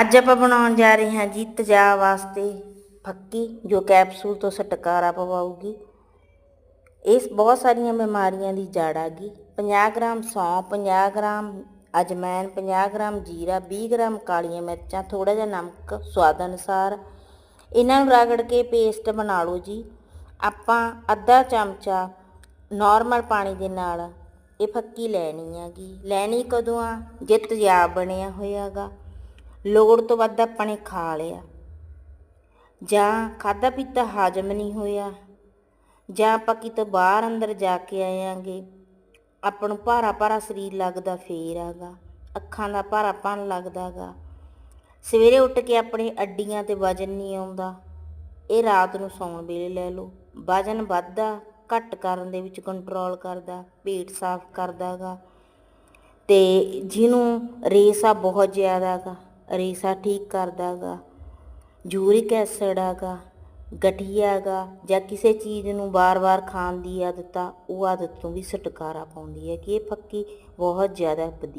ਅੱਜ ਆਪਾਂ ਬਣਾਉਣ ਜਾ ਰਹੇ ਹਾਂ ਜੀ ਤੇਜ਼ਾਬ ਵਾਸਤੇ ਫੱਕੀ, ਜੋ ਕੈਪਸੂਲ ਤੋਂ ਛਟਕਾਰਾ ਪਵਾਉਗੀ ਇਸ ਬਹੁਤ ਸਾਰੀਆਂ ਬਿਮਾਰੀਆਂ ਦੀ ਜੜ ਹੈਗੀ 50 ਗ੍ਰਾਮ ਸੌਂਫ 50 ਗ੍ਰਾਮ ਅਜਮੈਨ 50 ਗ੍ਰਾਮ ਜੀਰਾ 20 ਗ੍ਰਾਮ ਕਾਲੀਆਂ ਮਿਰਚਾਂ ਥੋੜਾ ਜਿਹਾ ਨਮਕ, ਸਵਾਦ ਅਨੁਸਾਰ। ਇਹਨਾਂ ਨੂੰ ਰਗੜ ਕੇ ਪੇਸਟ ਬਣਾ ਲਓ ਜੀ। ਆਪਾਂ ਅੱਧਾ ਚਮਚਾ ਨਾਰਮਲ ਪਾਣੀ ਦੇ ਨਾਲ ਇਹ ਫੱਕੀ ਲੈਣੀ ਹੈਗੀ। ਲੈਣੀ ਕਦੋਂ ਆ? ਜੇ ਤੇਜ਼ਾਬ ਬਣਿਆ ਹੋਇਆਗਾ। ਲੋੜ ਤੋਂ ਵੱਧ ਆਪਾਂ ਨੇ ਖਾ ਲਿਆ। ਜਾਂ ਖਾਦਾ ਪੀਤਾ ਹਾਜ਼ਮ ਨਹੀਂ ਹੋਇਆ। ਜਾਂ ਆਪਾਂ ਕਿਤੇ ਬਾਹਰ ਅੰਦਰ ਜਾ ਕੇ ਆਏਾਂਗੇ ਆਪਾਂ ਨੂੰ ਭਾਰਾ ਭਾਰਾ ਸਰੀਰ ਲੱਗਦਾ ਫੇਰ ਆਗਾ, ਅੱਖਾਂ ਦਾ ਭਾਰਾਪਣ ਲੱਗਦਾਗਾ ਸਵੇਰੇ ਉੱਠ ਕੇ ਆਪਣੇ ਅੱਡੀਆਂ ਤੇ ਵਜਨ ਨਹੀਂ ਆਉਂਦਾ। ਇਹ ਰਾਤ ਨੂੰ ਸੌਣ ਵੇਲੇ ਲੈ ਲਓ। ਵਜਨ ਵੱਧਦਾ, ਘੱਟ ਕਰਨ ਦੇ ਵਿੱਚ ਕੰਟਰੋਲ ਕਰਦਾ, ਪੇਟ ਸਾਫ਼ ਕਰਦਾਗਾ ਤੇ ਜਿਹਨੂੰ ਰੇਸਾ ਬਹੁਤ ਜ਼ਿਆਦਾ ਗਾ। ਰੇਸਾ ਠੀਕ ਕਰਦਾਗਾ ਯੂਰਿਕ ਐਸਿਡ ਹੈਗਾ ਗਠੀਆ ਹੈਗਾ ਜਾਂ ਕਿਸੇ ਚੀਜ਼ ਨੂੰ ਵਾਰ-ਵਾਰ ਖਾਣ ਦੀ ਆਦਤ ਆ ਉਹ ਆਦਤ ਤੋਂ ਵੀ ਛੁਟਕਾਰਾ ਪਾਉਂਦੀ ਹੈ ਕਿ ਇਹ ਫੱਕੀ ਬਹੁਤ ਜ਼ਿਆਦਾ ਵਧੀਆ